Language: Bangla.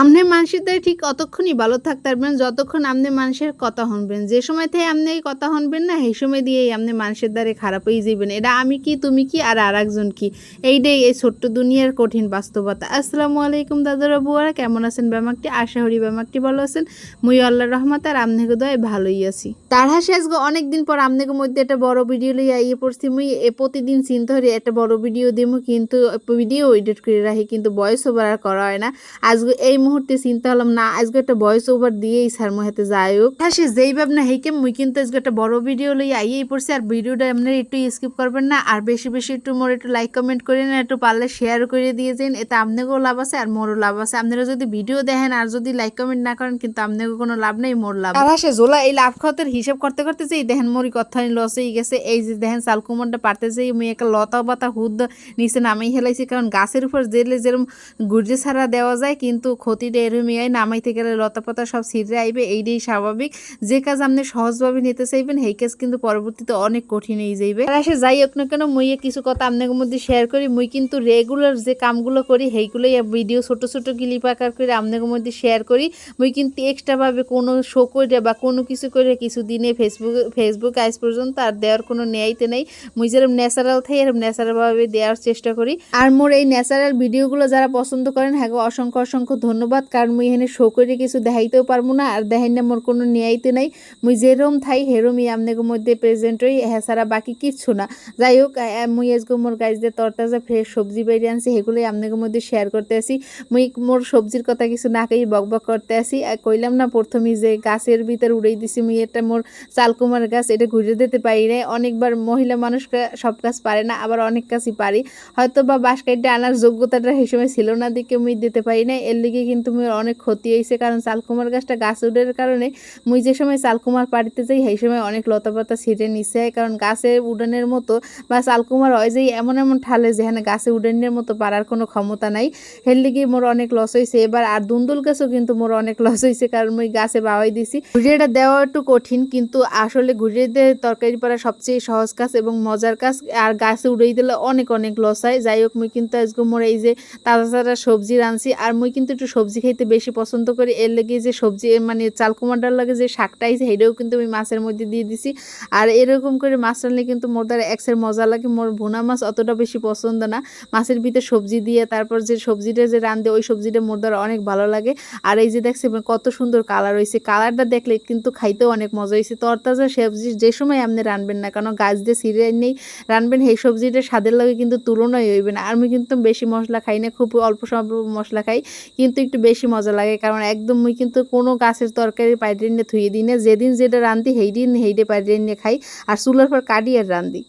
আপনি মানুষের ঠিক অতক্ষণই ভালো থাকতে পারবেন, যতক্ষণ আপনি মানুষের কথা শুনবেন। যে সময় থেকে আপনি কথা শুনবেন না, সেই সময় দিয়েই আপনি মানুষের দ্বারে খারাপ হয়ে যাবেন এটা আমি কি, তুমি কি, আর আর একজন কি? এইটাই এই ছোট্ট দুনিয়ার কঠিন বাস্তবতা। আসসালামু আলাইকুম দাদারা বুয়ারা কেমন আছেন ব্যামাকটি? আশা হরি ব্যামাকটি ভালো আছেন। মুই আল্লাহ রহমত আর আমনেকে দয় ভালোই আছি। তার হাসি আজকে অনেকদিন পর আমনেকে মধ্যে একটা বড় ভিডিও লইয়া ইয়ে পড়ছি। মুই এ প্রতিদিন চিন্তা করি একটা বড় ভিডিও দিমু, কিন্তু ভিডিও এডিট করে রাখি, কিন্তু বয়স ওভার আর করা হয় না। আজকে এই মুহূর্তে চিন্তা হলাম না, আজকে একটা ভয়েস ওভার দিয়েই স্যার মহাতে যাই হোক হ্যাঁ সে যেই ভাবনা হেইকে মুই কিন্তু আজকে একটা বড় ভিডিও লই আইয়েই পড়ছি, আর ভিডিওটা আপনারা একটু স্কিপ করবেন না, আর বেশি বেশি একটু মোর একটু লাইক কমেন্ট করে না একটু পারলে শেয়ার করে দিয়ে যান, এতে আপনাকেও লাভ আছে আর মোরও লাভ আছে। আপনারা যদি ভিডিও দেখেন আর যদি লাইক কমেন্ট না করেন, কিন্তু আপনাকে কোনো লাভ নেই, মোর লাভ। আর সে জোলা এই লাভ খাতের হিসাব করতে করতে যে দেখেন মোরই কথা লস হয়ে গেছে। এই যে দেখেন চালকুমনটা পারতে যে মুই একটা লতা পাতা হুদ নিচে নামাই হেলাইছি কারণ গাছের উপর জেলে যেরকম গুর্জে ছাড়া দেওয়া যায়, কিন্তু ক্ষতিটা এরমই হয় নামাইতে গেলে লতা পাতা সব ছিঁড়ে আইবে, এইটাই স্বাভাবিক। যে কাজ আপনি সহজভাবে নিতে চাইবেন, সেই কাজ কিন্তু পরবর্তীতে অনেক কঠিন হয়ে যাইবে। আর সে যাই হোক না কেন মুইয়ে কিছু কথা আপনাদের মধ্যে শেয়ার করি। মুই কিন্তু রেগুলার যে কামগুলো করি, সেইগুলোই ভিডিও ছোট ছোট ক্লিপ আকার করে আপনাদের মধ্যে শেয়ার করি। মুই কিন্তু এক্সট্রাভাবে কোনো শো করে বা কোনো কিছু করে কিছু দিনে ফেসবুক ফেসবুক আজ পর্যন্ত আর দেওয়ার কোনো ন্যায়তে নেই। মুই যেরকম ন্যাচারাল থাই এরকম ন্যাচারালভাবে দেওয়ার চেষ্টা করি। আর মোর এই ন্যাচারাল ভিডিওগুলো যারা পছন্দ করেন হ্যাঁ অসংখ্য অসংখ্য ধন্যবাদ। কারণ মুই এখানে শো করে কিছু দেখাইতেও পারব না, আর দেখেন না, মোর কোনো ন্যায়তে নাই। মুই যেরম থাই হেরমই আপনাদের মধ্যে প্রেজেন্ট হই হ্যাঁ ছাড়া বাকি কিচ্ছু না। যাই হোক মুই আজকে মোর গাছ দিয়ে তরতাজা ফ্রেশ সবজি বেরিয়ে আনছি, সেগুলোই আপনাদের মধ্যে শেয়ার করতে আসি। মুই মোর সবজির কথা কিছু না কই, বক বক করতে আসি। আর কইলাম না প্রথমেই যে গাছের ভিতর উড়াই দিছি, মুই এটা মোর চালকুমার গাছ, এটা ঘুরে দিতে পারি না অনেকবার মহিলা মানুষ সব কাজ পারে না, আবার অনেক কাজই পারি। হয়তো বা বাঁশ কাইটে আনার যোগ্যতাটা সময় ছিল না দিকে মুই দিতে পারি না এর লিগে কিন্তু অনেক ক্ষতি হয়েছে কারণ চালকুমার গাছটা গাছ উডের কারণে মুই যে সময় চালকুমার পাড়িতে যাই, সেই সময় অনেক লতা পাতা ছিঁড়ে নিছে। কারণ গাছে উডানের মতো বা চালকুমার হয় যে এমন এমন ঠালে যেখানে গাছে উডানের মতো পারার কোনো ক্ষমতা নাই। হের লিগে মোর অনেক লস হয়েছে এবার আর দুন্দুল গাছও কিন্তু মোর অনেক লস হয়েছে কারণ মুই গাছে বাওয়াই দিছি। ঘুরিয়েটা দেওয়া একটু কঠিন, কিন্তু আসলে ঘুরিয়ে দিয়ে তরকারি পাড়া সবচেয়ে সহজ কাজ এবং মজার কাজ, আর গাছে উড়িয়ে দিলে অনেক অনেক লস হয়। যাই হোক, মুই কিন্তু আজকে মোর এই যে তাজা তাজা সবজি রাঁধছি, আর মুই কিন্তু একটু সবজি খাইতে বেশি পছন্দ করি। এর লেগে যে সবজি মানে চালকুমারটার লাগে যে শাকটা আইছে সেটাও কিন্তু আমি মাছের মধ্যে দিয়ে দিছি। আর এরকম করে মাছ রানলে কিন্তু মোর দ্বারা এক্সের মজা লাগে, মোর ভুনা মাছ অতটা বেশি পছন্দ না। মাছের ভিতরে সবজি দিয়ে তারপর যে সবজিটা যে রান্ধে ওই সবজিটা মোর দ্বারা অনেক ভালো লাগে। আর এই যে দেখছি কত সুন্দর কালার হয়েছে কালারটা দেখলে কিন্তু খাইতেও অনেক মজা হয়েছে তরতাজা সবজি যে সময় আপনি রানবেন না কারণ গাছ দিয়ে সিরিয়ে নেই রানবেন সেই সবজিটা স্বাদের লাগে কিন্তু তুলনাই হইবে না। আমি কিন্তু বেশি মশলা খাই না, খুব অল্প স্বল্প মশলা খাই। কিন্তু একটু বেশি মজা লাগে, কারণ একদম মুই কিন্তু কোনো গাছের তরকারি পাইডে নিয়ে থুয়ে দিই না। যেদিন যেটা রান্ধি সেই দিন সেইটা পাইডে নিয়ে খাই। আর চুলার পর কাটি আর রান্ধি